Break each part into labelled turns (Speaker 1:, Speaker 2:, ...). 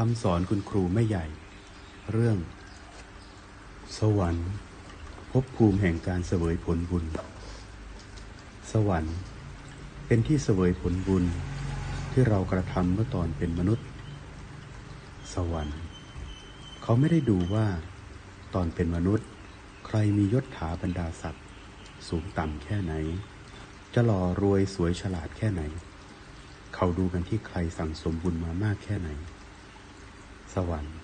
Speaker 1: คำสอนคุณครูไม่ใหญ่ เรื่อง สวรรค์ภพภูมิแห่งการเสวยผลบุญ สวรรค์ เป็นที่เสวยผลบุญที่เรากระทำเมื่อตอนเป็นมนุษย์ สวรรค์ เขาไม่ได้ดูว่า ตอนเป็นมนุษย์ ใครมียศถาบรรดาศักดิ์สูงต่ำแค่ไหน จะหล่อรวยสวยฉลาดแค่ไหน เขาดูกันที่ใครสั่งสมบุญมามากแค่ไหน สวรรค์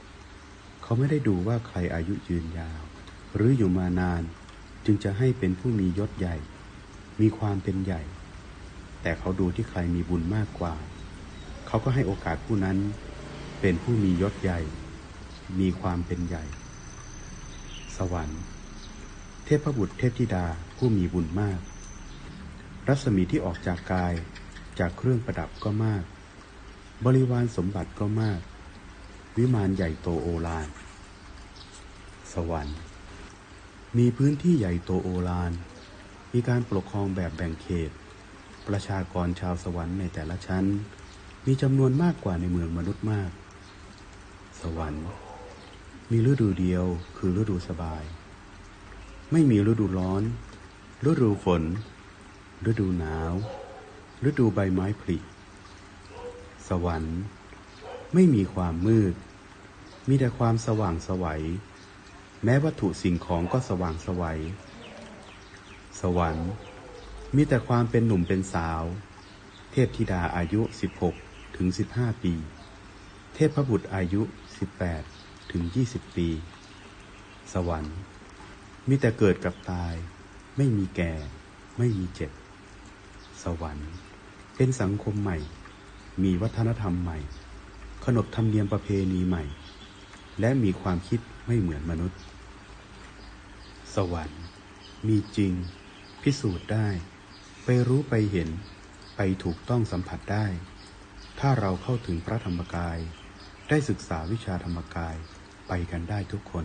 Speaker 1: เขาไม่ได้ดูว่าใครอายุยืนยาว หรืออยู่มานานจึงจะให้เป็นผู้มียศใหญ่ มีความเป็นใหญ่ แต่เขาดูที่ใครมีบุญมากกว่า เขาก็ให้โอกาสผู้นั้นเป็นผู้มียศใหญ่ มีความเป็นใหญ่ สวรรค์ เทพบุตรเทพธิดาผู้มีบุญมาก รัศมีที่ออกจากกายจากเครื่องประดับก็มาก บริวารสมบัติก็มาก วิมานใหญ่โตโอฬารสวรรค์ มีพื้นที่ใหญ่โตโอฬารมีการปกครองแบบแบ่งเขต ประชากรชาวสวรรค์ในแต่ละชั้น มีจำนวนมากกว่าในเมืองมนุษย์มาก สวรรค์ มีฤดูเดียวคือฤดูสบาย ไม่มีฤดูร้อน ฤดูฝน ฤดูหนาว ฤดูใบไม้ผลิ สวรรค์ ไม่มีความมืด มีแต่ความสว่างไสวัย แม้วัตถุสิ่งของก็สว่างไสวัย สวรรค์ มีแต่ความเป็นหนุ่มเป็นสาว เทพธิดาอายุ 16 ถึง 15 ปี เทพบุตรอายุ 18 ถึง 20 ปี สวรรค์ มีแต่เกิดกับตาย ไม่มีแก่ ไม่มีเจ็บ สวรรค์ เป็นสังคมใหม่ มีวัฒนธรรมใหม่ ขนบธรรมเนียมประเพณีใหม่ และมีความคิดไม่เหมือนมนุษย์ สวรรค์มีจริง พิสูจน์ได้ ไปรู้ไปเห็น ไปถูกต้องสัมผัสได้ ถ้าเราเข้าถึงพระธรรมกาย ได้ศึกษาวิชาธรรมกายไปกันได้ทุกคน